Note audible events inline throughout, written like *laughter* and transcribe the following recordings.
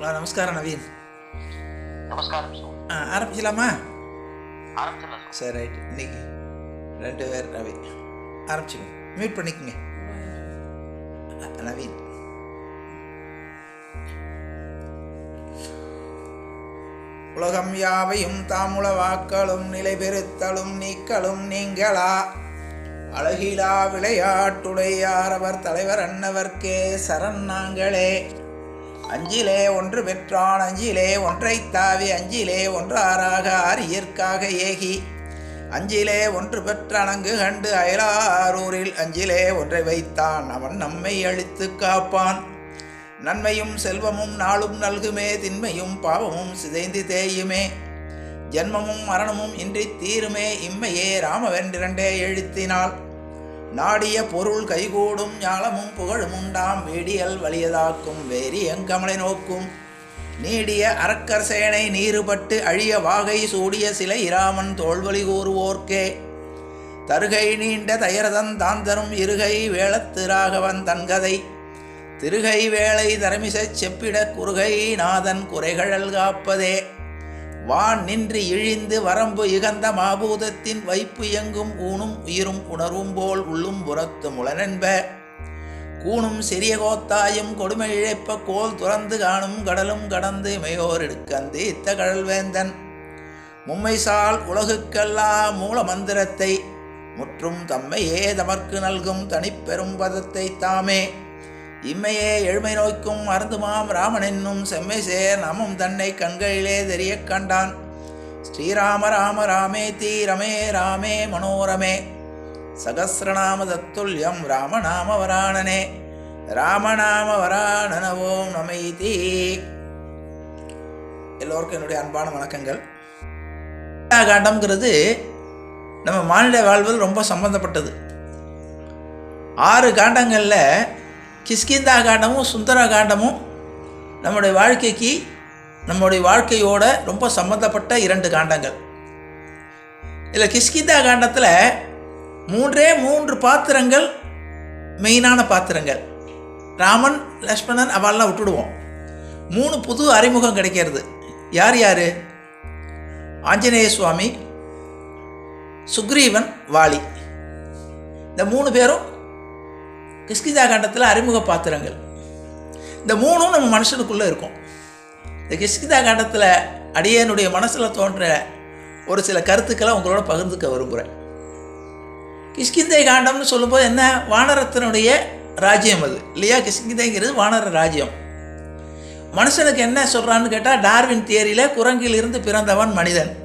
Hello நமஸ்காரம் நவீன். நமஸ்காரம் ஆ ஆரம்பிக்கலாமா? ஆரம்பிச்சிடலாம் சார் ரைட் இன்னைக்கு ரெண்டு பேர் நவீன் ஆரம்பிச்சுங்க மியூட் பண்ணிக்கங்க. நவீன். உலகம் யாவையும் தாமுளவாக்களும் நிலை பெறுத்தலும் நீக்களும் நீங்களா? அழகிலா விளையாட்டுடையார் அவர் தலைவர் அன்னவர்க்கே சரண் நாங்களே. அஞ்சிலே ஒன்று பெற்றான் அஞ்சிலே ஒன்றைத் தாவி அஞ்சிலே ஒன்றாராக ஆரியற்காக ஏகி. அஞ்சிலே ஒன்று பெற்ற அணங்கு கண்டு அயலாரூரில் அஞ்சிலே ஒன்றை வைத்தான் அவன் நம்மை அழித்து காப்பான். நன்மையும் செல்வமும் நாளும் நல்குமே திண்மையும் பாவமும் சிதைந்து தேயுமே. ஜென்மமும் மரணமும் இன்றி தீருமே இம்மையே ராமவென்றிரண்டே எழுத்தினால் நாடிய பொருள் கைகூடும் ஞாலமும் புகழும் உண்டாம் வேடியல் வலியதாக்கும் வேரி எங்கமலை நோக்கும். நீடிய அரக்கர் சேனை நீருபட்டு அழிய வாகை சூடிய சிலை இராமன் தோல்வழி கூறுவோர்க்கே. தருகை நீண்ட தயரதன் தாந்தரும் இருகை வேளத்து ராகவன் தன்கதை. திருகை வேளை தரமிசச் செப்பிட குறுகை நாதன் குறைகழல் காப்பதே. வான் நின்று இழிந்து வரம்பு இகந்த மாபூதத்தின் வைப்பு எங்கும் ஊனும் உயிரும் உணர்வும் போல் உள்ளும் புறத்து முளனென்ப கூணும் சிறிய கோத்தாயும் கொடுமை இழைப்ப கோல் துறந்து காணும் கடலும் கடந்து இமையோர் எடுக்கந்து இத்த கடல்வேந்தன். மும்மைசால் உலகுக்கெல்லாம் மூல மந்திரத்தை முற்றும் தம்மையே தமர்க்கு நல்கும் தனிப்பெரும் பதத்தை தாமே. இம்மையே எழுமை நோய்க்கும் மருந்துமாம் ராமன் என்னும் செம்மை சேர் நமம் தன்னை கண்களிலே தெரியக் கண்டான். ஸ்ரீராம ராம ராமே தீ ரமே ராமே மனோரமே. சகசிரநாம தத்துல்யம் ராமநாம வராணனே ராமநாம வராணன ஓம் நமைதி எல்லோருக்கும் என்னுடைய அன்பான வணக்கங்கள். காண்டம்ங்கிறது நம்ம மானிட வாழ்வில் ரொம்ப சம்பந்தப்பட்டது. ஆறு காண்டங்களில் கிஷ்கிந்தா காண்டமும் சுந்தர காண்டமும் நம்முடைய வாழ்க்கைக்கு நம்முடைய வாழ்க்கையோட ரொம்ப சம்மந்தப்பட்ட இரண்டு காண்டங்கள். இதில் கிஷ்கிந்தா காண்டத்தில் மூன்றே மூன்று பாத்திரங்கள் மெயினான பாத்திரங்கள். ராமன் லக்ஷ்மணன் அவெல்லாம் விட்டுடுவோம். மூணு புது அறிமுகம் கிடைக்கிறது. யார் யார்? ஆஞ்சநேய சுவாமி சுக்ரீவன் வாலி. இந்த மூணு பேரும் கிஷ்கிதா காண்டத்தில் அறிமுக பாத்திரங்கள். இந்த மூணும் நம்ம மனுஷனுக்குள்ளே இருக்கும். இந்த கிஷ்கிதா காண்டத்தில் அடியனுடைய மனசில் தோன்ற ஒரு சில கருத்துக்களை உங்களோட பகிர்ந்துக்க விரும்புகிறேன் கிஷ்கிந்தை காண்டம்னு சொல்லும்போது என்ன? வானரத்தினுடைய ராஜ்யம் அது இல்லையா? கிஷ்கிந்தைங்கிறது வானர ராஜ்யம். மனுஷனுக்கு என்ன சொல்கிறான்னு கேட்டால் டார்வின் தியரியில் குரங்கில் இருந்து பிறந்தவன் மனிதன்.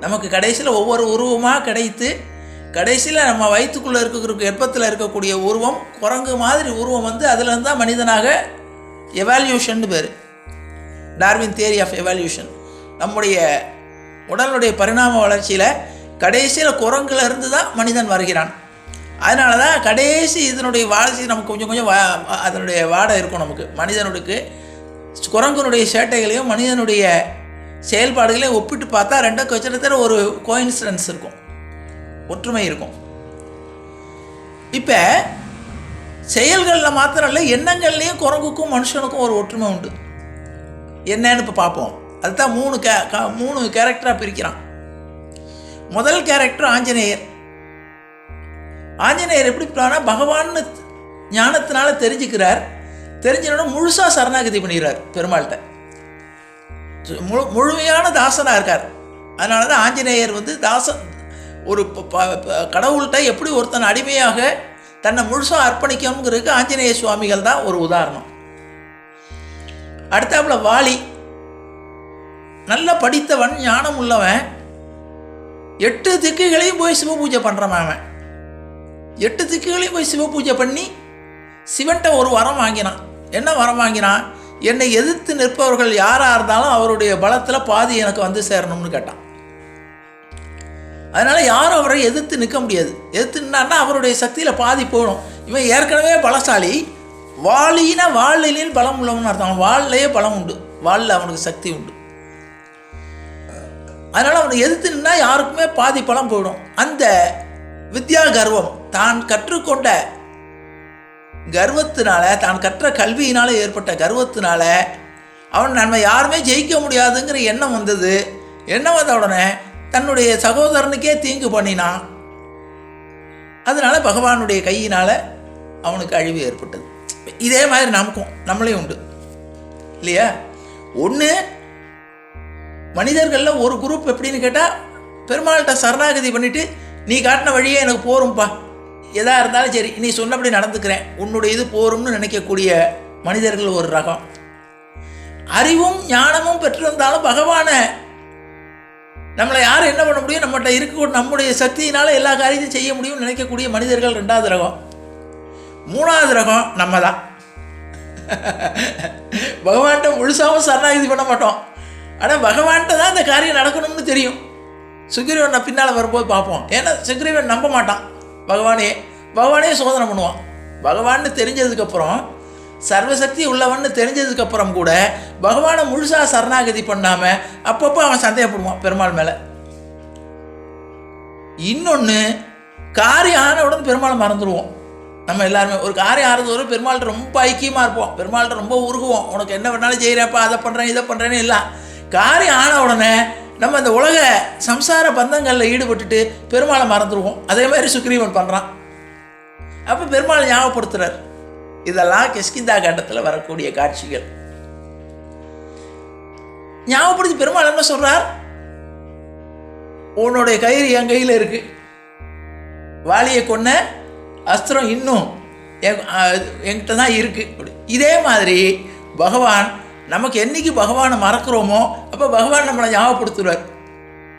நமக்கு கடைசியில் ஒவ்வொரு உருவமாக கிடைத்து கடைசியில் நம்ம வயிற்றுக்குள்ளே இருக்கிற கர்ப்பத்தில் இருக்கக்கூடிய உருவம் குரங்கு மாதிரி உருவம் வந்து அதுலேருந்து தான் மனிதனாக எவால்யூஷன் பேர். டார்வின் தியரி ஆஃப் எவால்யூஷன் நம்முடைய உடலுடைய பரிணாம வளர்ச்சியில் கடைசியில் குரங்குலேருந்து தான் மனிதன் வருகிறான். அதனால தான் கடைசி இதனுடைய வாழ்ச்சி நமக்கு கொஞ்சம் கொஞ்சம் வா அதனுடைய வாடை இருக்கும் நமக்கு. மனிதனுக்கு குரங்கனுடைய சேட்டைகளையும் மனிதனுடைய செயல்பாடுகளையும் ஒப்பிட்டு பார்த்தா ரெண்டும் கொஞ்சத்தில் ஒரு கோயின்சிடன்ஸ் இருக்கும். ஒற்றுமை இருக்கும். இப்போ செயல்களில் மாத்திரம் இல்லை எண்ணங்கள்லேயும் குரங்குக்கும் மனுஷனுக்கும் ஒரு ஒற்றுமை உண்டு. என்னன்னு இப்போ பார்ப்போம் அதுதான் மூணு கே க- மூணு கேரக்டராக பிரிக்கிறான். முதல் கேரக்டர் ஆஞ்சநேயர். ஆஞ்சநேயர் எப்படி இருப்பார்னா பகவான்னு ஞானத்தினால தெரிஞ்சுக்கிறார். தெரிஞ்சனோட முழுசாக சரணாகதி பண்ணிடுறார் பெருமாள்கிட்ட. முழு முழுமையான தாசனாக இருக்கார். அதனால தான் ஆஞ்சநேயர் வந்து தாசன் ஒரு ப- ப- கடவுள்கிட்ட எப்படி ஒருத்தன் அடிமையாக தன்னை முழுசாக அர்ப்பணிக்கணுங்கிறதுக்கு ஆஞ்சநேய சுவாமிகள் தான் ஒரு உதாரணம். அடுத்தாப்புல வாலி. நல்ல படித்தவன் ஞானம் உள்ளவன் எட்டு திக்குகளையும் போய் சிவ பூஜை பண்ணுறவன் அவன். எட்டு திக்குகளையும் போய் சிவ பூஜை பண்ணி சிவன்கிட்ட ஒரு வரம் வாங்கினான். என்ன வரம் வாங்கினான்? என்னை எதிர்த்து நிற்பவர்கள் யாராக இருந்தாலும் அவருடைய பலத்தில் பாதி எனக்கு வந்து சேரணும்னு கேட்டான். அதனால் யாரும் அவரை எதிர்த்து நிற்க முடியாது. எதிர்த்து நின்னான்னா அவருடைய சக்தியில் பாதி போயிடும். இவன் ஏற்கனவே பலசாலி. வாலினா வாளிலில் பலம் உள்ளவன் அர்த்தம். வாழ்லையே பலம் உண்டு. வாழில் அவனுக்கு சக்தி உண்டு. அதனால் அவனை எதிர்த்து நின்னா யாருக்குமே பாதி பலம் போயிடும். அந்த வித்யா கர்வம் தான் கற்றுக்கொண்ட கர்வத்தினால தான் கற்ற கல்வியினால் ஏற்பட்ட கர்வத்தினால அவன் நம்ம யாருமே ஜெயிக்க முடியாதுங்கிற எண்ணம் வந்தது. எண்ணம் வந்த உடனே தன்னுடைய சகோதரனுக்கே தீங்கு பண்ணினான். அதனால பகவானுடைய கையினால் அவனுக்கு அழிவு ஏற்பட்டது. இதே மாதிரி நமக்கும் நம்மளையும் உண்டு. இல்லையா? ஒன்று மனிதர்களில் ஒரு குரூப் எப்படின்னு கேட்டால் பெருமாள்கிட்ட சரணாகதி பண்ணிவிட்டு நீ காட்டின வழியே எனக்கு போரும்ப்பா எதா இருந்தாலும் சரி நீ சொன்னபடி நடந்துக்கிறேன். உன்னுடைய இது போரும்னு நினைக்கக்கூடிய மனிதர்கள் ஒரு ரகம். அறிவும் ஞானமும் பெற்றிருந்தாலும் பகவானை நம்மளை யாரும் என்ன பண்ண முடியும்? நம்மகிட்ட இருக்கக்கூடிய நம்முடைய சக்தியினால எல்லா காரியத்தையும் செய்ய முடியும்னு நினைக்கக்கூடிய மனிதர்கள் ரெண்டாவது ரகம். மூணாவது ரகம் நம்ம தான் *laughs* பகவான்கிட்ட முழுசாகவும் சரணாகதி பண்ண மாட்டோம். ஆனால் பகவான்கிட்ட தான் இந்த காரியம் நடக்கணும்னு தெரியும். சுக்ரீவனை பின்னால் வரும்போது பார்ப்போம். ஏன்னா சுக்ரீவன் நம்ப மாட்டான். பகவானே பகவானே சோதனை பண்ணுவான். பகவான்னு தெரிஞ்சதுக்கப்புறம் சர்வசக்தி உள்ளவன்னு தெரிஞ்சதுக்கப்புறம் கூட பகவானை முழுசாக சரணாகதி பண்ணாமல் அப்பப்போ அவன் சந்தேகப்படுவான் பெருமாள் மேலே. இன்னொன்று காரியம் ஆனவுடன் பெருமாளை மறந்துடுவோம் நம்ம எல்லாருமே ஒரு காரியம் ஆறது வரும் பெருமாள்கிட்ட ரொம்ப ஐக்கியமாக இருப்போம். பெருமாள்கிட்ட ரொம்ப உருகுவோம். உனக்கு என்ன வேணாலும் செய்கிறப்பா அதை பண்ணுறேன் இதை பண்ணுறேன்னு இல்லை காரியம் ஆன உடனே நம்ம இந்த உலக சம்சார பந்தங்களில் ஈடுபட்டுட்டு பெருமாளை மறந்துடுவோம் அதே மாதிரி சுக்ரீவன் பண்ணுறான் அப்போ பெருமாளை ஞாபகப்படுத்துகிறார் இதெல்லாம் கிஷ்கிந்தா கண்டத்தில் வரக்கூடிய காட்சிகள். ஞாபகப்படுத்தி பெருமாள் என்ன சொல்றார்? உன்னுடைய கயிறு என் கையில் இருக்கு. வாலியை கொன்ன அஸ்திரம் இன்னும் என்கிட்ட தான் இருக்கு. இதே மாதிரி பகவான் நமக்கு என்னைக்கு பகவானை மறக்கிறோமோ அப்போ பகவான் நம்மளை ஞாபகப்படுத்துவார்.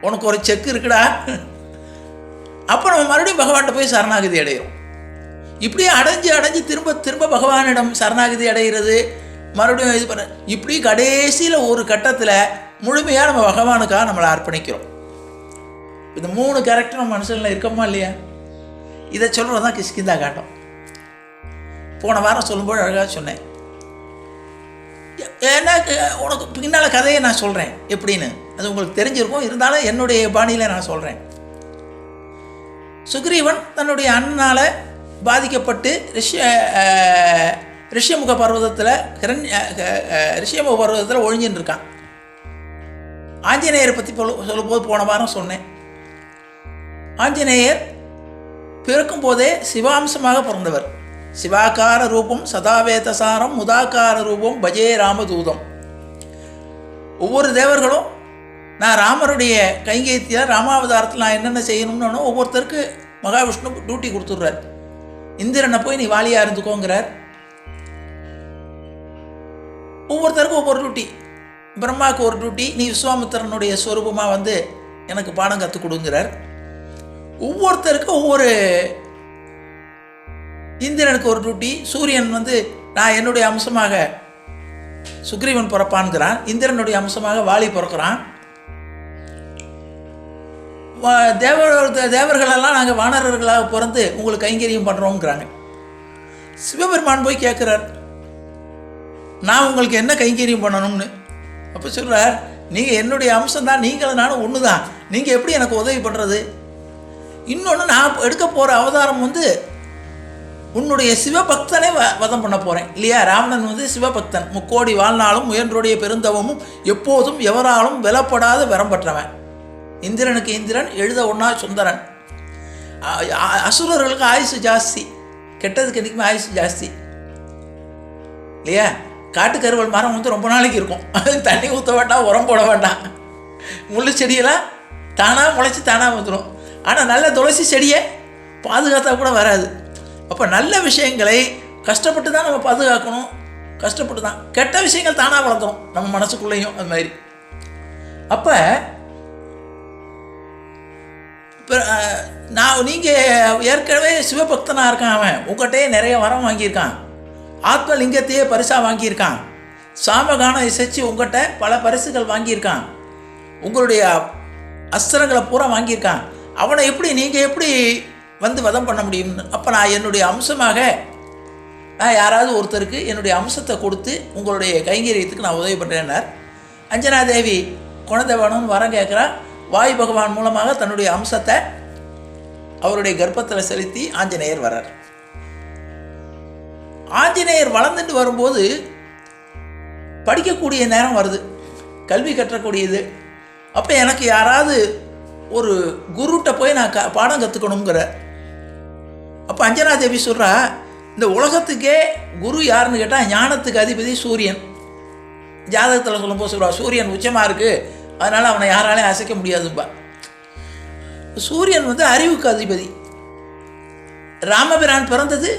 உனக்கு ஒரு செக் இருக்குடா. அப்போ நம்ம மறுபடியும் பகவான்கிட்ட போய் சரணாகதி அடையிறோம். இப்படியே அடைஞ்சு அடைஞ்சு திரும்ப திரும்ப பகவானிடம் சரணாகதி அடைகிறது. மறுபடியும் இது பண்ண இப்படி கடைசியில் ஒரு கட்டத்தில் முழுமையாக நம்ம பகவானுக்காக நம்மளை அர்ப்பணிக்கிறோம். இந்த மூணு கேரக்டர் நம்ம மனுஷனில் இருக்கோமா இல்லையா? இதை சொல்கிறது தான் கிஷ்கிந்தா காட்டம். போன வாரம் சொல்லும்போது அழகாக சொன்னேன். ஏன்னா உனக்கு பின்னால் கதையை நான் சொல்கிறேன் எப்படின்னு? அது உங்களுக்கு தெரிஞ்சிருக்கும். இருந்தாலும் என்னுடைய பாணியில் நான் சொல்கிறேன் சுக்ரீவன் தன்னுடைய அண்ணனால் பாதிக்கப்பட்டு ரிஷ்ய ரிஷியமுக ரிஷ்யமுக பர்வதத்தில் ஹிரண் ரிஷியமுக ரிஷ்யமுக பர்வதத்தில் ஒழிஞ்சின்னு இருக்கான் ஆஞ்சநேயரை பற்றி சொல்லும்போது போன வாரம் சொன்னேன். ஆஞ்சநேயர் பிறக்கும் போதே சிவாம்சமாக பிறந்தவர். சிவாக்கார ரூபம் சதாவேதசாரம் முதாகார ரூபம் பஜே ராமதூதம். ஒவ்வொரு தேவர்களும் நான் ராமருடைய கைங்கேயத்தில் ராமாவதாரத்தில் நான் என்னென்ன செய்யணும்னு ஒவ்வொருத்தருக்கு மகாவிஷ்ணு டியூட்டி கொடுத்துட்றாரு. இந்திரனை போய் நீ வாலியாக இருந்துக்கோங்கிறார். ஒவ்வொருத்தருக்கும் ஒவ்வொரு டியூட்டி பிரம்மாவுக்கு ஒரு டியூட்டி நீ விஸ்வாமித்திரனுடைய ஸ்வரூபமாக வந்து எனக்கு பாடம் கற்றுக் கொடுங்கிறார். ஒவ்வொருத்தருக்கும் ஒவ்வொரு இந்திரனுக்கு ஒரு டியூட்டி சூரியன் வந்து நான் என்னுடைய அம்சமாக சுக்ரீவன் பிறப்பான்கிறான். இந்திரனுடைய அம்சமாக வாலி பிறக்கிறான். தேவர் தேவர்களெல்லாம் நாங்கள் வானரர்களாக பிறந்து உங்களுக்கு கைங்கரியம் பண்ணுறோங்கிறாங்க சிவபெருமான் போய் கேட்குறார் நான் உங்களுக்கு என்ன கைங்கரியம் பண்ணணும்னு? அப்போ சொல்கிறார் நீங்கள் என்னுடைய அம்சம் தான் நீங்களும் நானும் ஒன்று தான் நீங்கள் எப்படி எனக்கு உதவி பண்ணுறது இன்னொன்று நான் எடுக்க போகிற அவதாரம் வந்து உன்னுடைய சிவபக்தனை வ வதம் பண்ண போகிறேன் இல்லையா? ராவணன் வந்து சிவபக்தன். முக்கோடி வாழ்நாளும் முயன்றுடைய பெருந்தவமும் எப்போதும் எவராலும் வெலப்படாத வரம் பெற்றவன். இந்திரனுக்கு இந்திரன் எழுத ஒன்றா சுந்தரன். அசுரர்களுக்கு ஆயுசு ஜாஸ்தி. கெட்டதுக்கு என்றைக்குமே ஆயுசு ஜாஸ்தி. இல்லையா? காட்டுக்கருவல் மரம் வந்து ரொம்ப நாளைக்கு இருக்கும். அதுக்கு தண்ணி ஊற்ற வேண்டாம் உரம் போட வேண்டாம். முள்ளு செடியெல்லாம் தானாக முளைச்சி தானாக வந்துடும் ஆனால் நல்ல துளசி செடியை பாதுகாத்தா கூட வராது. அப்போ நல்ல விஷயங்களை கஷ்டப்பட்டு தான் நம்ம பாதுகாக்கணும். கஷ்டப்பட்டு தான். கெட்ட விஷயங்கள் தானாக வளர்ந்துடும் நம்ம மனசுக்குள்ளேயும் அது மாதிரி. அப்போ நான் நீங்கள் ஏற்கனவே சிவபக்தனாக இருக்கான் அவன். உங்கள்கிட்டயே நிறைய வரம் வாங்கியிருக்கான். ஆத்மலிங்கத்தையே பரிசாக வாங்கியிருக்கான். சாமகானம் இசைச்சு உங்கள்கிட்ட பல பரிசுகள் வாங்கியிருக்கான். உங்களுடைய அஸ்திரங்களை பூரா வாங்கியிருக்கான். அவனை எப்படி நீங்கள் எப்படி வந்து வதம் பண்ண முடியும்னு? அப்போ நான் என்னுடைய அம்சமாக நான் யாராவது ஒருத்தருக்கு என்னுடைய அம்சத்தை கொடுத்து உங்களுடைய கைங்கரியத்துக்கு நான் உதவி பண்ணுறேன்னார் அஞ்சனாதேவி குழந்தை வேணும்னு வரம் கேட்குறா. வாயு பகவான் மூலமாக தன்னுடைய அம்சத்தை அவருடைய கர்ப்பத்தில் செலுத்தி ஆஞ்சநேயர் வரார் ஆஞ்சநேயர் வளர்ந்துட்டு வரும்போது படிக்கக்கூடிய நேரம் வருது. கல்வி கற்றக்கூடியது. அப்போ எனக்கு யாராவது ஒரு குருட்ட போய் நான் க பாடம் கற்றுக்கணுங்கிற அப்போ அஞ்சனா தேவி சொல்கிறா இந்த உலகத்துக்கே குரு யாருன்னு கேட்டால் ஞானத்துக்கு அதிபதி சூரியன். ஜாதகத்தில் சொல்லும்போது சொல்கிறா சூரியன் உச்சமாக இருக்குது அதனால் அவனை யாராலையும் அசைக்க முடியாதுப்பா சூரியன் வந்து அறிவுக்கு அதிபதி. ராமபிரான் பிறந்தது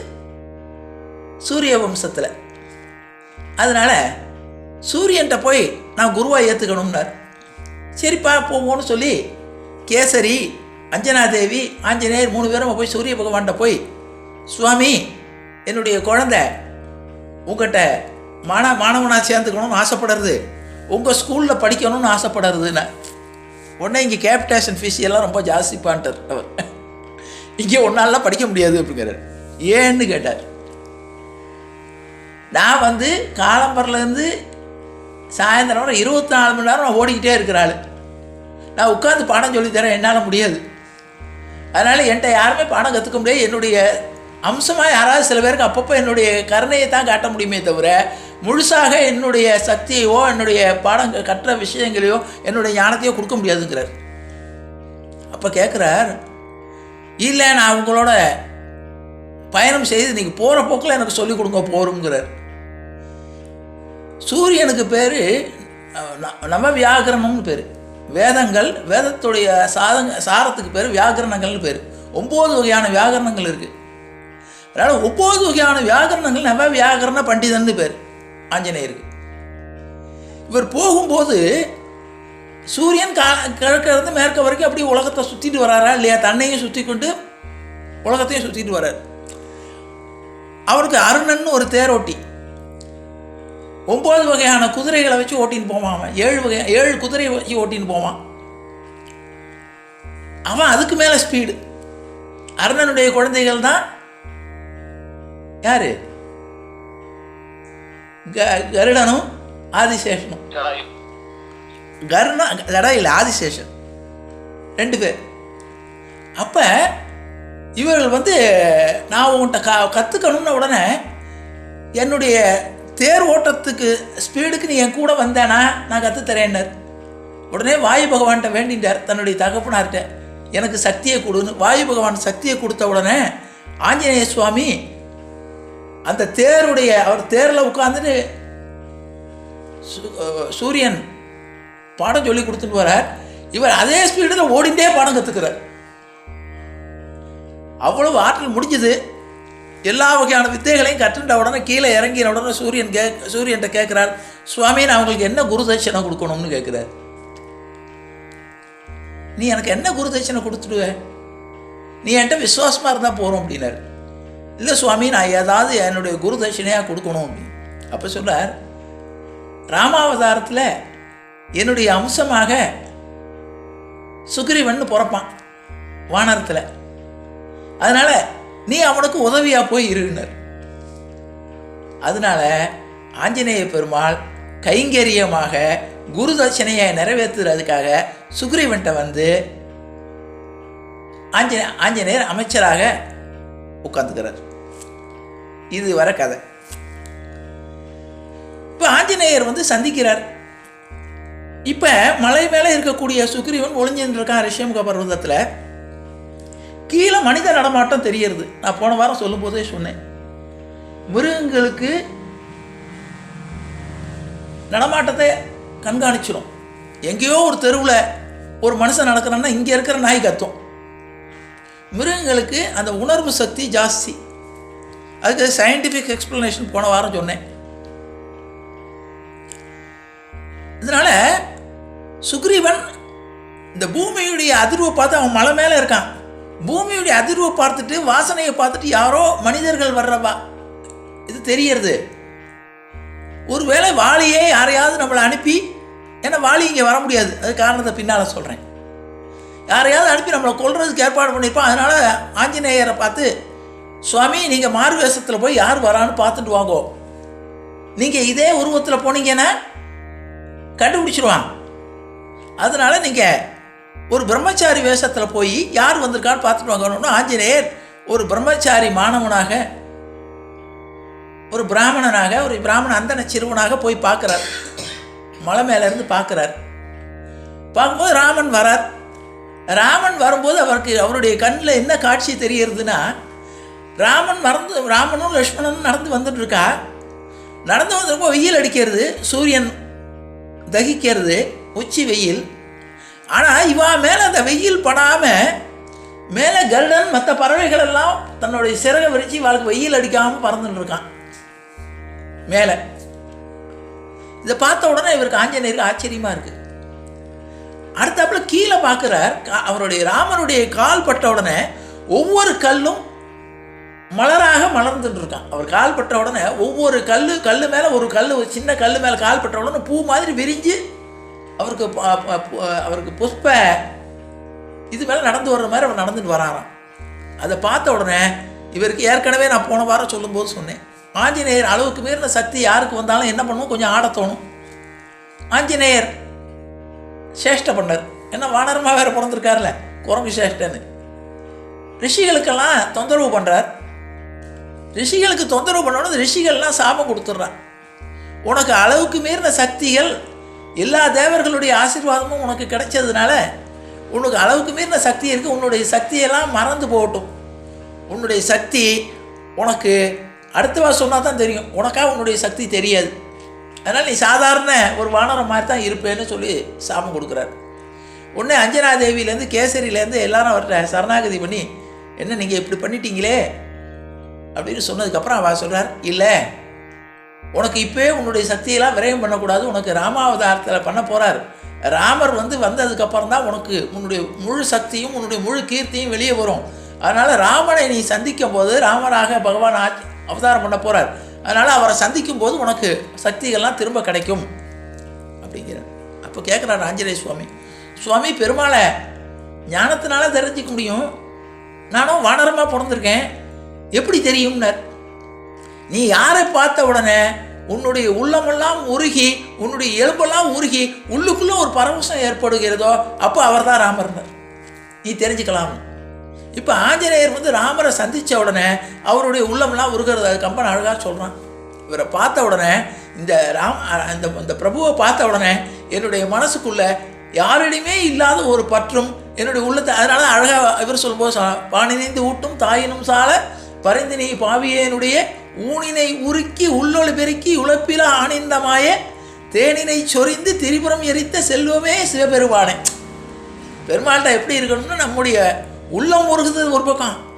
சூரிய வம்சத்தில். அதனால் சூரியன்கிட்ட போய் நான் குருவாக ஏற்றுக்கணும்னார் சரிப்பா போவோன்னு சொல்லி கேசரி அஞ்சனாதேவி ஆஞ்சநேயர் மூணு பேரும் போய் சூரிய பகவான்கிட்ட போய் சுவாமி என்னுடைய குழந்தை உங்கள்கிட்ட மாண மாணவனாக சேர்ந்துக்கணும்னு ஆசைப்படுறது. உங்கள் ஸ்கூலில் படிக்கணும்னு ஆசைப்படுறதுன்னு உடனே இங்கே கேப்டேஷன் ஃபீஸ் எல்லாம் ரொம்ப ஜாஸ்திப்பான்ட்டார் அவர். இங்கே ஒன்றாலாம் படிக்க முடியாது அப்படிங்கிறார். ஏன்னு கேட்டார். நான் வந்து காலம்பரிலேருந்து சாயந்தரம் வரை இருபத்தி நாலு மணி நேரம் நான் ஓடிக்கிட்டே இருக்கிற ஆள். நான் உட்காந்து பாடம் சொல்லித் தரேன் என்னால் முடியாது. அதனால் என்கிட்ட யாருமே பாடம் கற்றுக்க முடியாது. என்னுடைய அம்சமாக யாராவது சில பேருக்கு அப்பப்போ என்னுடைய கருணையை தான் காட்ட முடியுமே தவிர முழுசாக என்னுடைய சக்தியையோ என்னுடைய பாடம் கற்ற விஷயங்களையோ என்னுடைய ஞானத்தையோ கொடுக்க முடியாதுங்கிறார். அப்போ கேட்குறார் இல்லை நான் உங்களோட பயணம் செய்து நீங்கள் போகிற போக்கில் எனக்கு சொல்லிக் கொடுங்க போருங்கிறார் சூரியனுக்கு பேர் நவ வியாகரணம்னு பேர். வேதங்கள் வேதத்துடைய சாதங்க சாரத்துக்கு பேர் வியாகரணங்கள்னு பேர். ஒம்பது வகையான வியாகரணங்கள் இருக்குது அதனால் ஒம்பது வகையான வியாகரணங்கள் நம்ம வியாகரண பண்டிதன்னு பேர். ஆஞ்சநேயருக்கு. இவர் போகும்போது சூரியன் கா கிழக்கிலிருந்து மேற்க வரைக்கும் அப்படியே உலகத்தை சுற்றிட்டு வராரா இல்லையா? தன்னையும் சுற்றி கொண்டு உலகத்தையும் சுற்றிட்டு வர்றார் அவருக்கு அருணன்னு ஒரு தேரோட்டி. ஒம்பது வகையான குதிரைகளை வச்சு ஓட்டின்னு போவான் அவன். ஏழு வகை ஏழு குதிரையை வச்சு ஓட்டின்னு போவான். அவன் அதுக்கு மேலே ஸ்பீடு அருணனுடைய குழந்தைகள் தான் யாரு? க- கருடனும் ஆதிசேஷனும். கருணா ஜடா இல்லை ஆதிசேஷன். ரெண்டு பேர். அப்போ இவர்கள் வந்து நான் உன்கிட்ட க கற்றுக்கணும்னு உடனே என்னுடைய தேர் ஓட்டத்துக்கு ஸ்பீடுக்கு நீ என் கூட வந்தேனா நான் கற்றுத்தரேன்னார் உடனே வாயு பகவான்கிட்ட வேண்டிட்டார் தன்னுடைய தகப்பனார்கிட்ட. எனக்கு சக்தியை கொடுன்னு வாயு பகவான் சக்தியை கொடுத்த உடனே ஆஞ்சநேய சுவாமி அந்த தேருடைய அவர் தேரில் உட்காந்துட்டு சூரியன் பாடம் சொல்லி கொடுத்துட்டு வரார் இவர் அதே ஸ்பீடில் ஓடிண்டே பாடம் கற்றுக்கிறார் அவ்வளவு ஆற்றல் முடிஞ்சது. எல்லா வகையான வித்தைகளையும் கற்றுண்ட உடனே கீழே இறங்கின உடனே சூரியன் கே சூரியன்ட்ட கேட்குறார் சுவாமி நான் என்ன குரு தட்சணை கொடுக்கணும்னு கேட்குறார். நீ எனக்கு என்ன குரு தட்சணை கொடுத்துடுவ? நீ என்கிட்ட விசுவாசமாக இருந்தால் போகிறோம் அப்படின்னாரு. இல்லை சுவாமி நான் ஏதாவது என்னுடைய குரு தட்சிணையாக கொடுக்கணும். அப்படின்னு அப்போ சொல்கிறார் ராமாவதாரத்தில் என்னுடைய அம்சமாக சுக்ரீவன் பிறப்பான் வானரத்தில். அதனால் நீ அவனுக்கு உதவியாக போய் இருனர் அதனால ஆஞ்சநேய பெருமாள் கைங்கரியமாக குரு தட்சணையை நிறைவேற்றுறதுக்காக சுக்ரீவன்ட்ட வந்து ஆஞ்சநே ஆஞ்சநேயர் அமைச்சராக உட்காந்துக்கிறார் இது வர கதை. இப்போ ஆஞ்சநேயர் வந்து சந்திக்கிறார். இப்போ மலை மேலே இருக்கக்கூடிய சுக்ரீவன் ஒளிஞ்சின்னு இருக்கான் ரிஷியமுக பர்வதத்தில் கீழே மனித நடமாட்டம் தெரியறது. நான் போன வாரம் சொல்லும்போதே சொன்னேன். மிருகங்களுக்கு நடமாட்டத்தை கண்காணிச்சிடும் எங்கேயோ ஒரு தெருவில் ஒரு மனுஷன் நடக்கிறான்னா இங்கே இருக்கிற நாய் கத்தும் மிருகங்களுக்கு அந்த உணர்வு சக்தி ஜாஸ்தி. அதுக்கு சயின்டிஃபிக் எக்ஸ்ப்ளனேஷன் போன வாரம் சொன்னேன். இதனால் சுக்ரீவன் இந்த பூமியுடைய அதிர்வை பார்த்து அவன் மலை மேலே இருக்கான். பூமியுடைய அதிர்வை பார்த்துட்டு வாசனையை பார்த்துட்டு யாரோ மனிதர்கள் வர்றவா? இது தெரியறது. ஒருவேளை வாளியே யாரையாவது நம்மளை அனுப்பி ஏன்னா வாளி இங்கே வர முடியாது. அது காரணத்தை பின்னால் சொல்கிறேன் யாரையாவது அனுப்பி நம்மளை கொள்றதுக்கு ஏற்பாடு பண்ணியிருப்பான். அதனால் ஆஞ்சநேயரை பார்த்து சுவாமி நீங்கள் மாறுவேஷத்தில் போய் யார் வரான்னு பார்த்துட்டு வாங்கோ. நீங்கள் இதே உருவத்தில் போனீங்கன்னா கண்டுபிடிச்சிருவான் அதனால் நீங்கள் ஒரு பிரம்மச்சாரி வேஷத்தில் போய் யார் வந்திருக்கான்னு பார்த்துட்டு வாங்கணும்னு ஆஞ்சநேயர் ஒரு பிரம்மச்சாரி மாணவனாக ஒரு பிராமணனாக ஒரு பிராமண அந்தன சிறுவனாக போய் பார்க்குறார். மலை மேலேருந்து பார்க்குறார். பார்க்கும்போது ராமன் வரார். ராமன் வரும்போது அவருக்கு அவருடைய கண்ணில் என்ன காட்சி தெரியறதுன்னா ராமன் மறந்து ராமனும் லக்ஷ்மணனும் நடந்து வந்துட்டு இருக்கா நடந்து வந்திருப்போ வெயில் அடிக்கிறது சூரியன் தகிக்கிறது உச்சி வெயில். ஆனால் இவா மேலே அந்த வெயில் படாமல் மேலே கருடன் மற்ற பறவைகள் எல்லாம் தன்னுடைய சிறகை விரிச்சு இவாளுக்கு வெயில் அடிக்காமல் பறந்துட்டு இருக்கான் மேலே. இதை பார்த்த உடனே இவருக்கு ஆஞ்சநேயருக்கு ஆச்சரியமாக இருக்குது அடுத்தாப்புல கீழே பார்க்குறார் கா- அவருடைய ராமனுடைய கால் பட்ட உடனே ஒவ்வொரு கல்லும் மலராக மலர்ந்துட்டு இருக்கான் அவர் கால் பட்ட உடனே ஒவ்வொரு கல் கல் மேலே ஒரு கல் ஒரு சின்ன கல் மேலே கால் பட்ட உடனே பூ மாதிரி விரிஞ்சு அவருக்கு அவருக்கு புஷ்ப இது மேலே நடந்து வர்ற மாதிரி அவர் நடந்துட்டு வராராம். அதை பார்த்த உடனே இவருக்கு ஏற்கனவே நான் போன வாரம் சொல்லும்போது சொன்னேன். ஆஞ்சநேயர் அளவுக்கு மீறின சக்தி யாருக்கு வந்தாலும் என்ன பண்ணுவோம்? கொஞ்சம் ஆட தோணும். ஆஞ்சநேயர் சேஷ்ட பண்ணார். என்ன வானரமாக வேறு பிறந்திருக்காருல குரங்கு சேஷ்டன்னு. ரிஷிகளுக்கெல்லாம் தொந்தரவு பண்ணுறார் ரிஷிகளுக்கு தொந்தரவு பண்ணணும் ரிஷிகள்லாம் சாபம் கொடுத்துட்றான் உனக்கு அளவுக்கு மீறின சக்திகள் எல்லா தேவர்களுடைய ஆசீர்வாதமும் உனக்கு கிடைச்சதுனால உனக்கு அளவுக்கு மீறின சக்தி இருக்குது உன்னுடைய சக்தியெல்லாம் மறந்து போகட்டும். உன்னுடைய சக்தி உனக்கு அடுத்தவா சொன்னால் தான் தெரியும். உனக்கா உன்னுடைய சக்தி தெரியாது. அதனால் நீ சாதாரண ஒரு வானரம் மாதிரி தான் இருப்பேன்னு சொல்லி சாபம் கொடுக்குறாரு. உடனே அஞ்சனா தேவியிலேருந்து கேசரியிலேருந்து எல்லாரும் அவர்கிட்ட சரணாகதி பண்ணி என்ன நீங்கள் இப்படி பண்ணிட்டீங்களே? அப்படின்னு சொன்னதுக்கப்புறம் அவர் சொல்கிறார் இல்லை உனக்கு இப்போயே உன்னுடைய சக்தியெல்லாம் விரயம் பண்ணக்கூடாது. உனக்கு ராமாவதாரத்தில் பண்ண போகிறார் ராமர் வந்து வந்ததுக்கப்புறம் தான் உனக்கு உன்னுடைய முழு சக்தியும் உன்னுடைய முழு கீர்த்தியும் வெளியே வரும். அதனால் ராமனை நீ சந்திக்கும் போது ராமராக பகவான் ஆட்சி அவதாரம் பண்ண போகிறார் அதனால் அவரை சந்திக்கும் போது உனக்கு சக்திகள்லாம் திரும்ப கிடைக்கும். அப்படிங்கிறார். அப்போ கேட்குறாரு ஆஞ்சநேய சுவாமி சுவாமி பெருமாளை ஞானத்தினால தெரிஞ்சிக்க முடியும். நானும் வானரமாக பிறந்திருக்கேன். எப்படி தெரியும்னர்? நீ யாரை பார்த்த உடனே உன்னுடைய உள்ளமெல்லாம் உருகி உன்னுடைய எலும்பெல்லாம் உருகி உள்ளுக்குள்ளே ஒரு பரவசம் ஏற்படுகிறதோ அப்போ அவர் தான் ராமர்னர் நீ தெரிஞ்சுக்கலாம். இப்போ ஆஞ்சநேயர் வந்து ராமரை சந்தித்த உடனே அவருடைய உள்ளமெல்லாம் உருகிறது. அது கம்பன் அழகாக சொல்கிறான் இவரை பார்த்த உடனே இந்த ராம் அந்த இந்த பிரபுவை பார்த்த உடனே என்னுடைய மனசுக்குள்ளே யாரிடையுமே இல்லாத ஒரு பற்றும் என்னுடைய உள்ளத்தை அதனால அழகாக இவர் சொல்லும்போது சொன்னார், பாணினைந்து ஊட்டும் தாயினும் சால பரிந்தினி பாவியனுடைய ஊனினை உருக்கி உள்ளொளி பெருக்கி உழப்பில ஆனந்தமாய தேனினை சொரிந்து திரிபுரம் எரித்த செல்வமே சிவபெருமானே. பெருமாள்கிட்ட எப்படி இருக்கணும்னா நம்முடைய உள்ளம் உருகுது ஒரு பக்கம்.